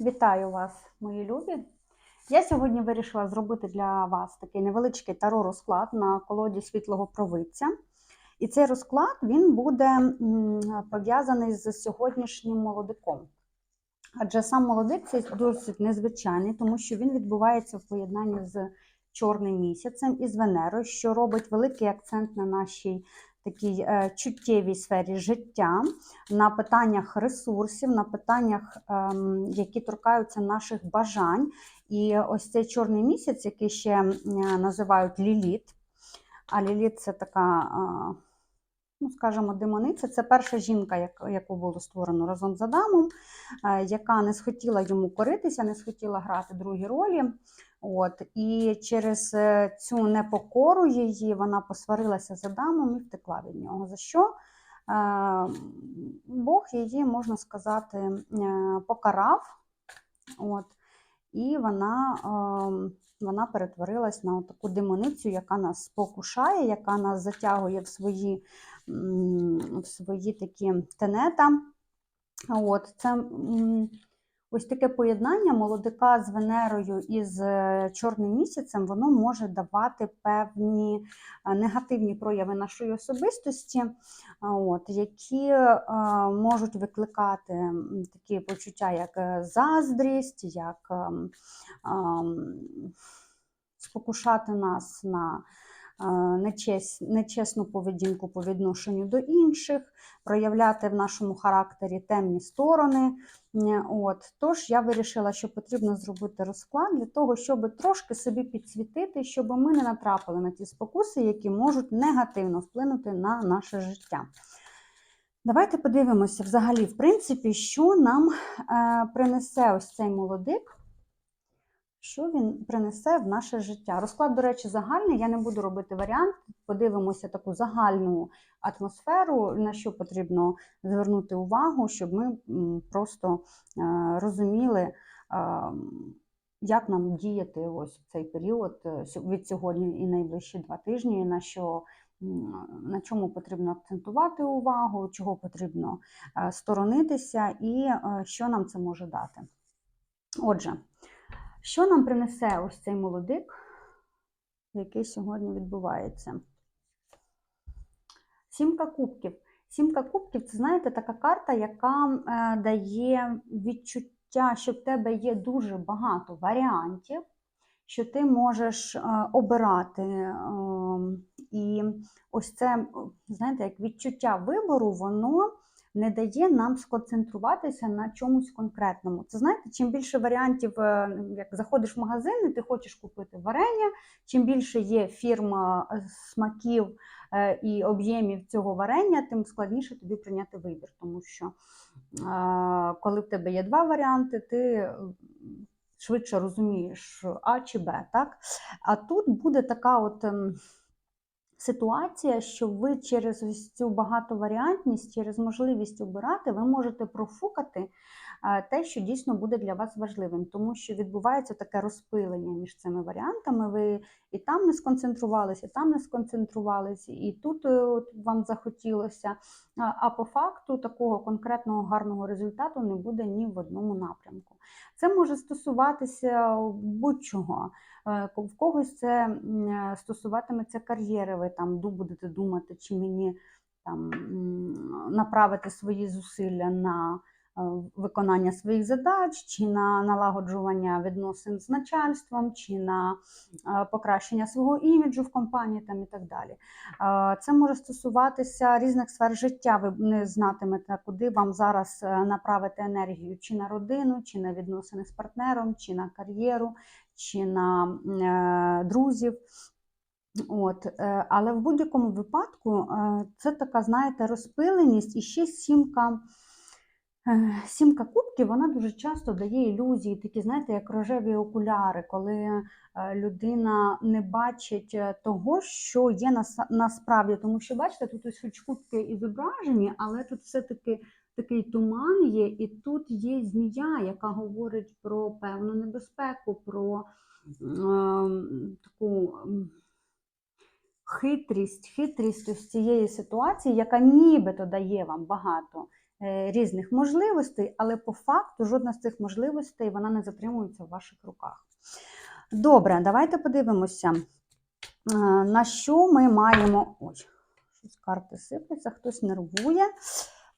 Вітаю вас, мої любі! Я сьогодні вирішила зробити для вас такий невеличкий таро-розклад на колоді світлого провидця. І цей розклад він буде пов'язаний з сьогоднішнім молодиком. Адже сам молодик це досить незвичайний, тому що він відбувається в поєднанні з чорним місяцем і з Венерою, що робить великий акцент на нашій такій е, чуттєвій сфері життя, на питаннях ресурсів, на питаннях, ем, які торкаються наших бажань. І ось цей чорний місяць, який ще називають ліліт. А ліліт це така, е, ну скажімо, демониця. Це перша жінка, як- яку було створено разом з Адамом, е, яка не схотіла йому коритися, не схотіла грати другі ролі. От, і через е, цю непокору її вона посварилася з Адамом і втекла від нього. За що е, Бог її, можна сказати, е, покарав. От, і вона, вона перетворилась на таку демоницю, яка нас спокушає, яка нас затягує в свої, в свої такі тенета. От, це ось таке поєднання молодика з Венерою і з е, чорним місяцем, воно може давати певні е, негативні прояви нашої особистості, от, які е, можуть викликати такі почуття, як е, заздрість, як ем, ем, спокушати нас на е, нечесну поведінку по відношенню до інших, проявляти в нашому характері темні сторони. Е, От. Тож я вирішила, що потрібно зробити розклад для того, щоб трошки собі підсвітити, щоб ми не натрапили на ті спокуси, які можуть негативно вплинути на наше життя. Давайте подивимося взагалі, в принципі, що нам е, принесе ось цей молодик, що він принесе в наше життя. Розклад, до речі, загальний. Я не буду робити варіант. Подивимося таку загальну атмосферу, на що потрібно звернути увагу, щоб ми просто е, розуміли, е, як нам діяти ось в цей період е, від сьогодні і найближчі два тижні, на що. На чому потрібно акцентувати увагу, чого потрібно сторонитися, і що нам це може дати. Отже, що нам принесе ось цей молодик, який сьогодні відбувається? Сімка кубків. Сімка кубків це, знаєте, така карта, яка е, дає відчуття, що в тебе є дуже багато варіантів, що ти можеш е, обирати. е, і ось це, знаєте, як відчуття вибору, воно не дає нам сконцентруватися на чомусь конкретному. Це знаєте, чим більше варіантів, е, як заходиш в магазин, і ти хочеш купити варення, чим більше є фірм е, смаків е, і об'ємів цього варення, тим складніше тобі прийняти вибір. Тому що коли в тебе є два варіанти, ти швидше розумієш А чи Б. Так? А тут буде така от. Ситуація, що ви через ось цю багатоваріантність, через можливість обирати, ви можете профукати те, що дійсно буде для вас важливим, тому що відбувається таке розпилення між цими варіантами. Ви і там не сконцентрувалися, і там не сконцентрувалися, і тут е, вам захотілося. А по факту такого конкретного гарного результату не буде ні в одному напрямку. Це може стосуватися будь-чого. Е, В когось це е, стосуватиметься кар'єри, ви там будете думати, чи мені там направити свої зусилля на виконання своїх задач, чи на налагоджування відносин з начальством, чи на е, покращення свого іміджу в компанії там і так далі. Е, Це може стосуватися різних сфер життя. Ви не знатимете, куди вам зараз е, направити енергію, чи на родину, чи на відносини з партнером, чи на кар'єру, чи на е, друзів. От, е, але в будь-якому випадку е, це така, знаєте, розпиленість і ще сімка. Е, Сімка кубків вона дуже часто дає ілюзії, такі, знаєте, як рожеві окуляри, коли е, людина не бачить е, того, що є насправді. Тому що, бачите, тут ось хоч кубки і зображені, але тут все-таки такий туман є, і тут є змія, яка говорить про певну небезпеку, про ем, таку. Хитрість, хитрість ось цієї ситуації, яка нібито дає вам багато е, різних можливостей, але по факту жодна з цих можливостей вона не затримується в ваших руках. Добре, давайте подивимося, е, на що ми маємо. Ой, щось карти сипляться, хтось нервує.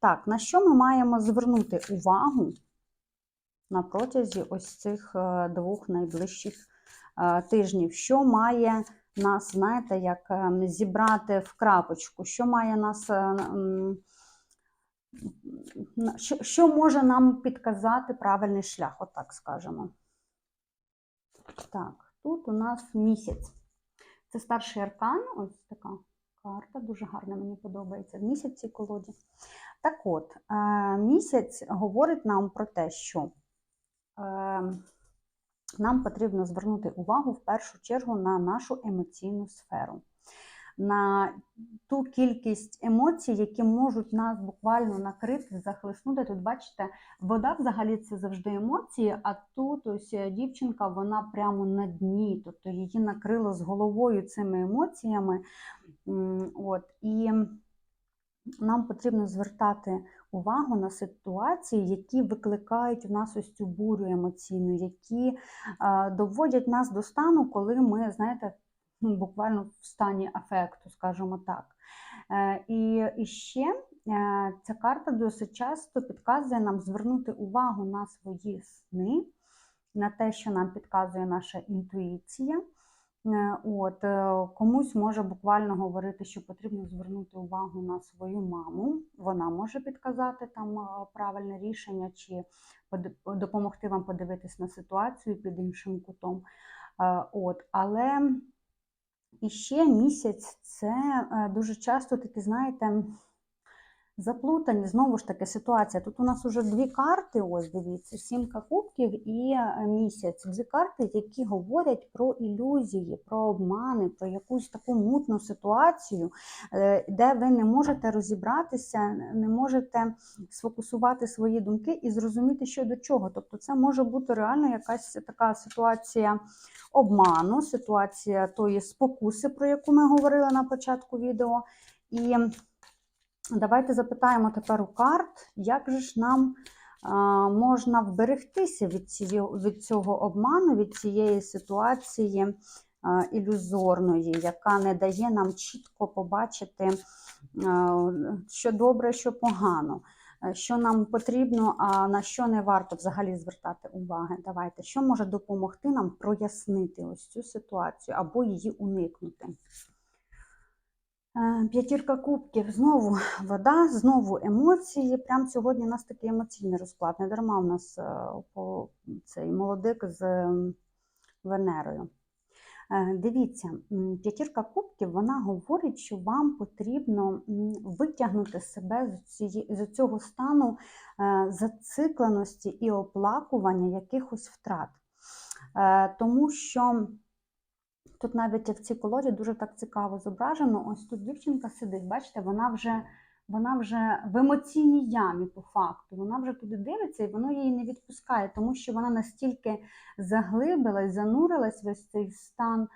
Так, на що ми маємо звернути увагу на протязі ось цих е, двох найближчих е, тижнів? Що має нас, знаєте, як ем, зібрати в крапочку? Що має нас. Що, що може нам підказати правильний шлях, отак скажемо. Так, тут у нас місяць. Це старший аркан, ось така карта, дуже гарна, мені подобається. Місяць цій колоді. Так от, е, місяць говорить нам про те, що е, нам потрібно звернути увагу в першу чергу на нашу емоційну сферу, на ту кількість емоцій, які можуть нас буквально накрити, захлеснути. Тут, бачите, вода взагалі це завжди емоції, а тут ось е, дівчинка, вона прямо на дні, тобто її накрило з головою цими емоціями. От, і нам потрібно звертати увагу на ситуації, які викликають в нас ось цю бурю емоційну, які е, доводять нас до стану, коли ми, знаєте, буквально в стані афекту, скажімо так. Е, і, і ще е, ця карта досить часто підказує нам звернути увагу на свої сни, на те, що нам підказує наша інтуїція. Е, От, комусь може буквально говорити, що потрібно звернути увагу на свою маму. Вона може підказати там правильне рішення чи допомогти вам подивитись на ситуацію під іншим кутом. От, але і ще місяць це е, дуже часто такі, знаєте, заплутані, знову ж таки, ситуація. Тут у нас уже дві карти, ось дивіться, сімка кубків і е, місяць. Дві карти, які говорять про ілюзії, про обмани, про якусь таку мутну ситуацію, е, де ви не можете розібратися, не можете сфокусувати свої думки і зрозуміти, що до чого. Тобто, це може бути реально якась така ситуація обману, ситуація тої спокуси, про яку ми говорили на початку відео. І давайте запитаємо тепер у карт, як же ж нам а, можна вберегтися від, цього обману, від цієї ситуації а, ілюзорної, яка не дає нам чітко побачити, а, що добре, що погано. е, Що нам потрібно, а на що не варто взагалі звертати уваги? Давайте, що може допомогти нам прояснити ось цю ситуацію або її уникнути? Е, П'ятірка кубків, знову вода, знову емоції. Прям сьогодні у нас такий емоційний розклад. Не дарма у нас е, цей молодик з Венерою. Е, Дивіться, п'ятірка кубків вона говорить, що вам потрібно витягнути себе з, цього стану зацикленості і оплакування якихось втрат. Тому що Тут навіть в цій колоді дуже так цікаво зображено. Ось тут дівчинка сидить, бачите, вона вже, вона вже в емоційній ямі по факту. Вона вже туди дивиться і воно її не відпускає, тому що вона настільки заглибилась, занурилась в ось цей стан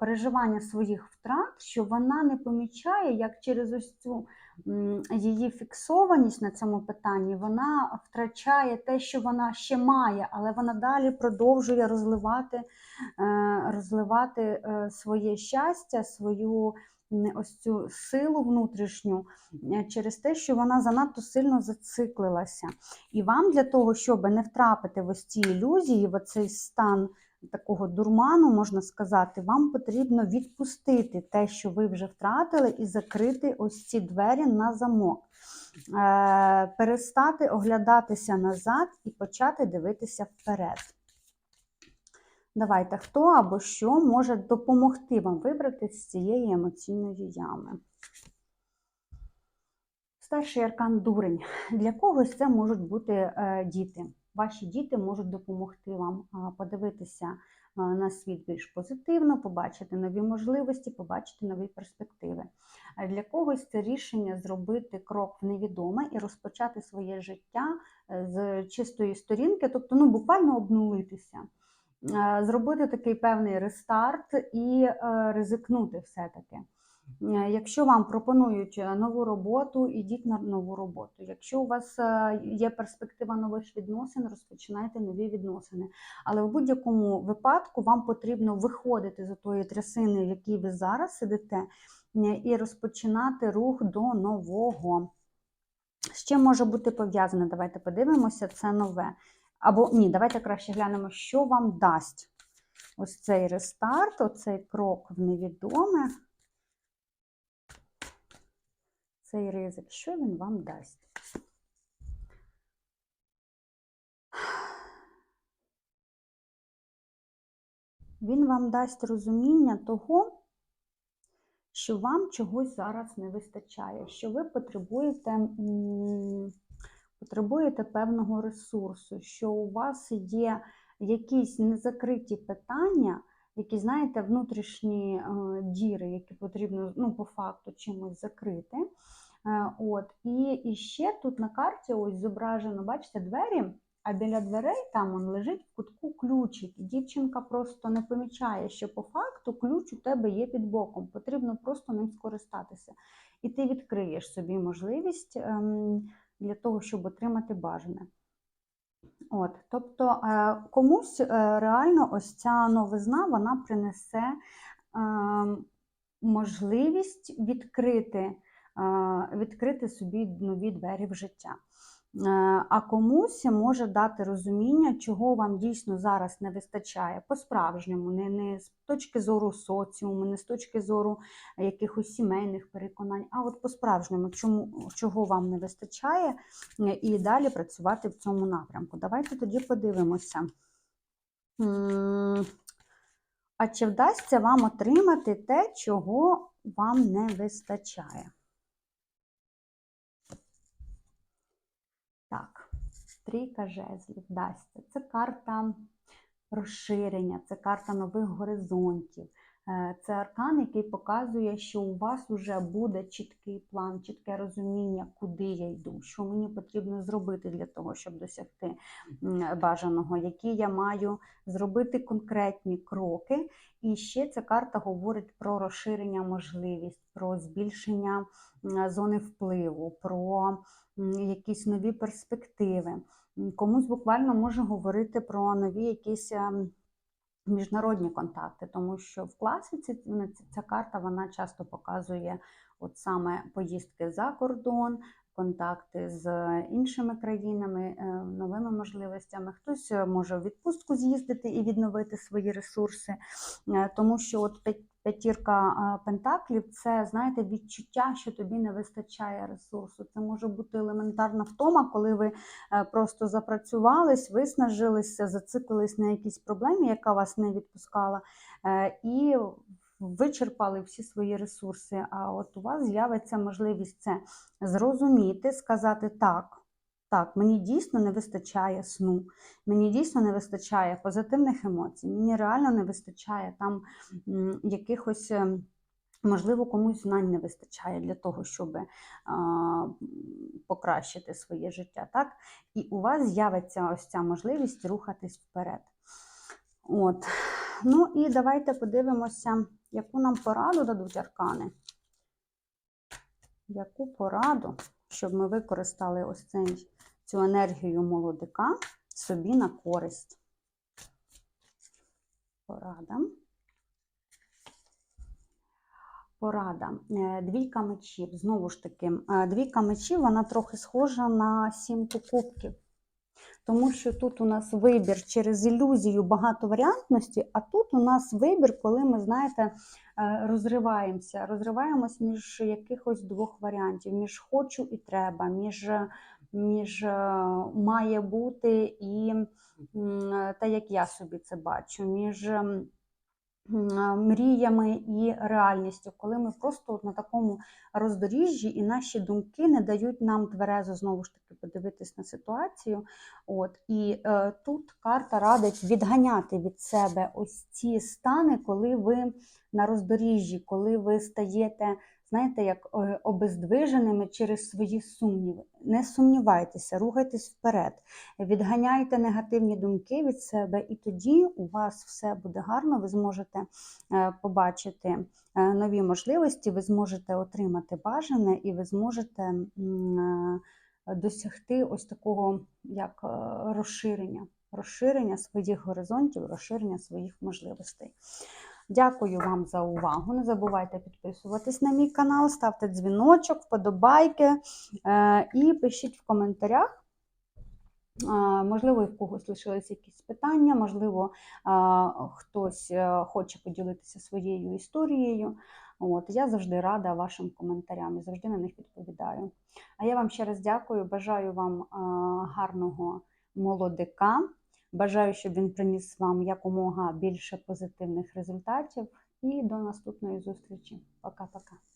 переживання своїх втрат, що вона не помічає, як через ось цю її фіксованість на цьому питанні, вона втрачає те, що вона ще має, але вона далі продовжує розливати розливати е, своє щастя, свою ось цю силу внутрішню е, через те, що вона занадто сильно зациклилася. І вам для того, щоб не втрапити в ось ці ілюзії, в оцей стан такого дурману, можна сказати, вам потрібно відпустити те, що ви вже втратили, і закрити ось ці двері на замок. Е, Перестати оглядатися назад і почати дивитися вперед. Давайте, хто або що може допомогти вам вибрати з цієї емоційної ями. Старший аркан дурень. Для когось це можуть бути е, діти. Ваші діти можуть допомогти вам е, подивитися е, на світ більш позитивно, побачити нові можливості, побачити нові перспективи. Е, Для когось це рішення зробити крок в невідоме і розпочати своє життя з чистої сторінки, тобто ну, буквально обнулитися зробити такий певний рестарт і е, ризикнути все-таки. Е, Якщо вам пропонують е, нову роботу, ідіть на нову роботу. Якщо у вас е, є перспектива нових відносин, розпочинайте нові відносини. Але в будь-якому випадку вам потрібно виходити з тої трясини, в якій ви зараз сидите, е, і розпочинати рух до нового. Чим може бути пов'язане? Давайте подивимося, це нове. Або ні, давайте краще глянемо, що вам дасть ось цей рестарт, оцей крок в невідоме цей ризик, що він вам дасть? Він вам дасть розуміння того, що вам чогось зараз не вистачає, що ви потребуєте, м, потребуєте певного ресурсу, що у вас є якісь незакриті питання, які, знаєте, внутрішні е, діри, які потрібно ну, по факту чимось закрити. Е, От. І, і ще тут на карті ось зображено, бачите, двері, а біля дверей там он лежить в кутку ключик. І дівчинка просто не помічає, що по факту ключ у тебе є під боком. Потрібно просто ним скористатися. І ти відкриєш собі можливість ем, для того, щоб отримати бажане. От, тобто е, комусь е, реально ось ця новизна вона принесе е, можливість відкрити, відкрити собі нові двері в життя. Е, А комусь може дати розуміння, чого вам дійсно зараз не вистачає по-справжньому, не, не з точки зору соціуму, не з точки зору якихось сімейних переконань, а от по-справжньому, чому, чого вам не вистачає, е, і далі працювати в цьому напрямку. Давайте тоді подивимося. А чи вдасться вам отримати те, чого вам не вистачає? Так, трійка жезлів вдасться. Це карта розширення, це карта нових горизонтів. Е, Це аркан, який показує, що у вас вже буде чіткий план, чітке розуміння, куди я йду, що мені потрібно зробити для того, щоб досягти бажаного, які я маю зробити конкретні кроки. І ще ця карта говорить про розширення можливість, про збільшення зони впливу, про якісь нові перспективи. Комусь буквально може говорити про нові якісь ем, міжнародні контакти, тому що в класиці ця- ця карта вона часто показує от саме поїздки за кордон, контакти з іншими країнами, е, новими можливостями. Хтось е, може у відпустку з'їздити і відновити свої ресурси, е, тому що от п'ятірка пентаклів це, знаєте, відчуття, що тобі не вистачає ресурсу. Це може бути елементарна втома, коли ви е, просто запрацювались, виснажилися, зациклились на якійсь проблемі, яка вас не відпускала, е, і вичерпали всі свої ресурси. А от у вас з'явиться можливість це зрозуміти, сказати так. Так, мені дійсно не вистачає сну, мені дійсно не вистачає позитивних емоцій, мені реально не вистачає там якихось, е, можливо, комусь знань не вистачає для того, щоб а, покращити своє життя. Так? І у вас з'явиться ось ця можливість рухатись вперед. От. Ну і давайте подивимося, яку нам пораду дадуть аркани. Яку пораду, щоб ми використали ось цей, цю енергію молодика собі на користь. Порада. Порада. Е, Двійка мечів. Знову ж таки, е, двійка мечів, вона трохи схожа на сімку кубків. Тому що тут у нас вибір через ілюзію багатоваріантності, а тут у нас вибір, коли ми, знаєте, е, розриваємося. Розриваємось між якихось двох варіантів: між хочу і треба, між, між е, має бути і те, як я собі це бачу, між мріями і реальністю, коли ми просто на такому роздоріжжі і наші думки не дають нам тверезо знову ж таки подивитись на ситуацію. От і е, тут карта радить відганяти від себе ось ці стани, коли ви на роздоріжжі, коли ви стаєте знаєте, як е, обездвиженими через свої сумніви. Не сумнівайтеся, рухайтесь вперед, відганяйте негативні думки від себе, і тоді у вас все буде гарно. Ви зможете е, побачити е, нові можливості, ви зможете отримати бажане, і ви зможете досягти ось такого як розширення, розширення своїх горизонтів, розширення своїх можливостей. Дякую вам за увагу. Не забувайте підписуватись на мій канал, ставте дзвіночок, вподобайки е, і пишіть в коментарях. Е, Можливо, в когось лишились якісь питання, можливо, е, хтось хоче поділитися своєю історією. От, я завжди рада вашим коментарям і завжди на них відповідаю. А я вам ще раз дякую, бажаю вам гарного молодика. Бажаю, щоб він приніс вам якомога більше позитивних результатів. І до наступної зустрічі. Пока-пока.